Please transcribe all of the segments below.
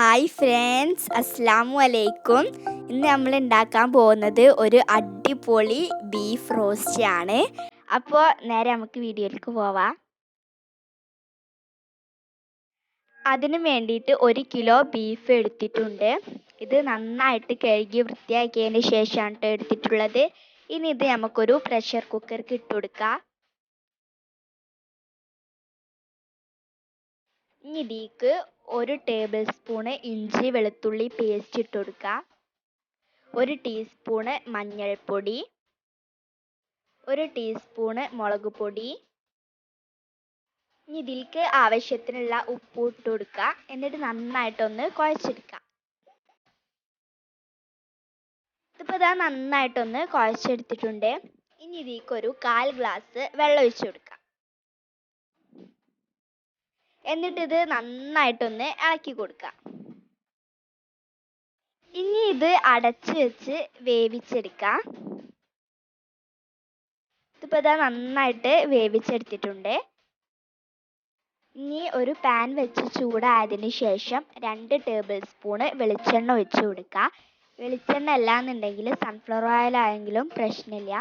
Hi friends അസ്സാമു അലൈക്കും ഇന്ന് നമ്മൾ ഉണ്ടാക്കാൻ പോകുന്നത് ഒരു അടിപൊളി ബീഫ് റോസ്റ്റ് ആണ്. അപ്പോൾ നേരെ നമുക്ക് വീഡിയോയിലേക്ക് പോവാം. അതിന് വേണ്ടിയിട്ട് ഒരു കിലോ ബീഫ് എടുത്തിട്ടുണ്ട്. ഇത് നന്നായിട്ട് കഴുകി വൃത്തിയാക്കിയതിന് ശേഷമാണ് എടുത്തിട്ടുള്ളത്. ഇനി ഇത് നമുക്കൊരു പ്രഷർ കുക്കർക്ക് ഇട്ട് കൊടുക്കാം. ഇനി ഇതിലേക്ക് ഒരു ടേബിൾ സ്പൂണ് ഇഞ്ചി വെളുത്തുള്ളി പേസ്റ്റ് ഇട്ട് കൊടുക്കുക ഒരു ടീസ്പൂണ് മഞ്ഞൾപ്പൊടി. ഒരു ടീസ്പൂണ് മുളക് പൊടി. ഇനി ഇതിലേക്ക് ആവശ്യത്തിനുള്ള ഉപ്പ് ഇട്ട് കൊടുക്കുക. എന്നിട്ട് നന്നായിട്ടൊന്ന് കുഴച്ചെടുക്കുക ഇതിപ്പോൾ ഇതാ നന്നായിട്ടൊന്ന് കുഴച്ചെടുത്തിട്ടുണ്ട്. ഇനി ഇതിലേക്ക് ഒരു കാൽ ഗ്ലാസ് വെള്ളം ഒഴിച്ചു കൊടുക്കുക എന്നിട്ട് ഇത് നന്നായിട്ടൊന്ന് ഇളക്കി കൊടുക്കുക ഇനി ഇത് അടച്ച് വെച്ച് വേവിച്ചെടുക്കാം. ഇതിപ്പോൾ ഇതാ നന്നായിട്ട് വേവിച്ചെടുത്തിട്ടുണ്ട്. ഇനി ഒരു പാൻ വെച്ച് ചൂടായതിന് ശേഷം രണ്ട് ടേബിൾ സ്പൂണ് വെളിച്ചെണ്ണ ഒഴിച്ച് കൊടുക്കുക വെളിച്ചെണ്ണ അല്ലാന്നുണ്ടെങ്കിൽ സൺഫ്ലവർ ഓയിൽ ആയെങ്കിലും പ്രശ്നമില്ല.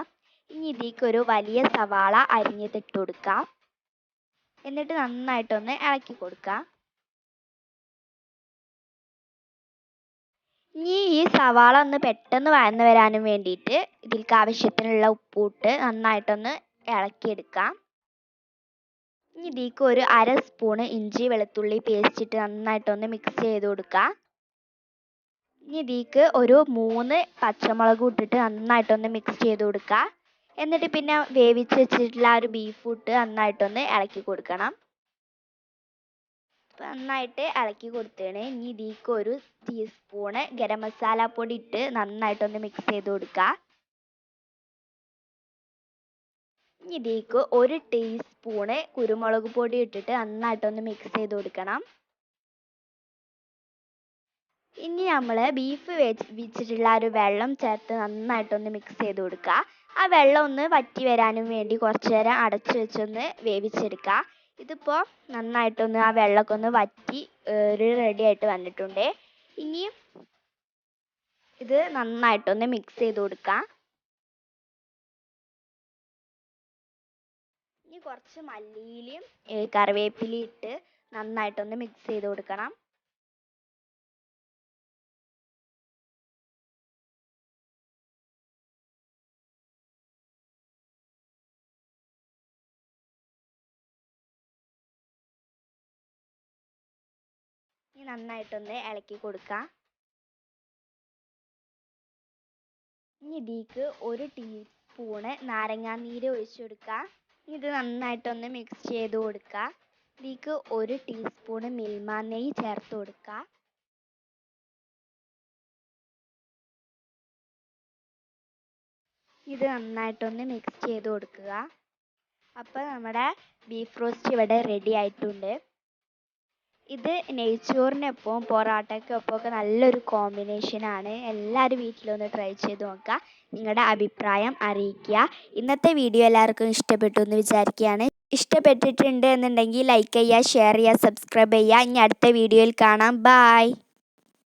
ഇനി ഇതിലേക്ക് ഒരു വലിയ സവാള അരിഞ്ഞിട്ടിട്ട് കൊടുക്കുക എന്നിട്ട് നന്നായിട്ടൊന്ന് ഇളക്കി കൊടുക്കുക ഇനി ഈ സവാള ഒന്ന് പെട്ടെന്ന് വഴന്ന് വരാനും വേണ്ടിയിട്ട് ഇതിലേക്ക് ആവശ്യത്തിനുള്ള ഉപ്പിട്ട് നന്നായിട്ടൊന്ന് ഇളക്കിയെടുക്കാം. ഇനി ഇതിലേക്ക് ഒരു അര സ്പൂണ് ഇഞ്ചി വെളുത്തുള്ളി പേസ്റ്റ് ഇട്ട് നന്നായിട്ടൊന്ന് മിക്സ് ചെയ്ത് കൊടുക്കുക ഇനി ഇതിലേക്ക് ഒരു മൂന്ന് പച്ചമുളക് ഇട്ടിട്ട് നന്നായിട്ടൊന്ന് മിക്സ് ചെയ്ത് കൊടുക്കുക എന്നിട്ട് പിന്നെ വേവിച്ച് വെച്ചിട്ടുള്ള ആ ഒരു ബീഫ് ഇട്ട് നന്നായിട്ടൊന്ന് ഇളക്കി കൊടുക്കണം. നന്നായിട്ട് ഇളക്കി കൊടുത്തേണ് ഇനി ഇതിലേക്ക് ഒരു ടീസ്പൂണ് ഗരം മസാല പൊടി ഇട്ട് നന്നായിട്ടൊന്ന് മിക്സ് ചെയ്ത് കൊടുക്കുക. ഇനി ഇതിലേക്ക് ഒരു ടീസ്പൂണ് കുരുമുളക് പൊടി ഇട്ടിട്ട് നന്നായിട്ടൊന്ന് മിക്സ് ചെയ്ത് കൊടുക്കണം. ഇനി നമ്മൾ ബീഫ് വെച്ചിട്ടുള്ള ഒരു വെള്ളം ചേർത്ത് നന്നായിട്ടൊന്ന് മിക്സ് ചെയ്ത് കൊടുക്കുക. ആ വെള്ളം ഒന്ന് വറ്റി വരാനും വേണ്ടി കുറച്ച് നേരം അടച്ചു വെച്ചൊന്ന് വേവിച്ചെടുക്കുക ഇതിപ്പോൾ നന്നായിട്ടൊന്ന് ആ വെള്ളമൊക്കെ ഒന്ന് വറ്റി ഒരു റെഡി ആയിട്ട് വന്നിട്ടുണ്ട്. ഇനി ഇത് നന്നായിട്ടൊന്ന് മിക്സ് ചെയ്ത് കൊടുക്കുക ഇനി കുറച്ച് മല്ലിയിലയും കറിവേപ്പിലയും ഇട്ട് നന്നായിട്ടൊന്ന് മിക്സ് ചെയ്ത് കൊടുക്കണം. ഇനി നന്നായിട്ടൊന്ന് ഇളക്കി കൊടുക്കുക ഇനി ഇതിലേക്ക് ഒരു ടീസ്പൂണ് നാരങ്ങാനീര് ഒഴിച്ചു കൊടുക്കുക ഇത് നന്നായിട്ടൊന്ന് മിക്സ് ചെയ്ത് കൊടുക്കുക ഇതിലേക്ക് ഒരു ടീസ്പൂണ് മിൽമ നെയ്യ് ചേർത്ത് കൊടുക്കുക ഇത് നന്നായിട്ടൊന്ന് മിക്സ് ചെയ്ത് കൊടുക്കുക. അപ്പോൾ നമ്മുടെ ബീഫ് റോസ്റ്റ് ഇവിടെ റെഡി ആയിട്ടുണ്ട്. ഇത് നെയ്ച്ചോറിനൊപ്പം പൊറോട്ടയ്ക്കൊപ്പം ഒക്കെ നല്ലൊരു കോമ്പിനേഷനാണ് എല്ലാവരും വീട്ടിലൊന്ന് ട്രൈ ചെയ്ത് നോക്കുക. നിങ്ങളുടെ അഭിപ്രായം അറിയിക്കുക. ഇന്നത്തെ വീഡിയോ എല്ലാവർക്കും ഇഷ്ടപ്പെട്ടു എന്ന് വിചാരിക്കുകയാണ്. ഇഷ്ടപ്പെട്ടിട്ടുണ്ട് എന്നുണ്ടെങ്കിൽ ലൈക്ക് ചെയ്യുക ഷെയർ ചെയ്യുക സബ്സ്ക്രൈബ് ചെയ്യുക. ഇനി അടുത്ത വീഡിയോയിൽ കാണാം. ബായ്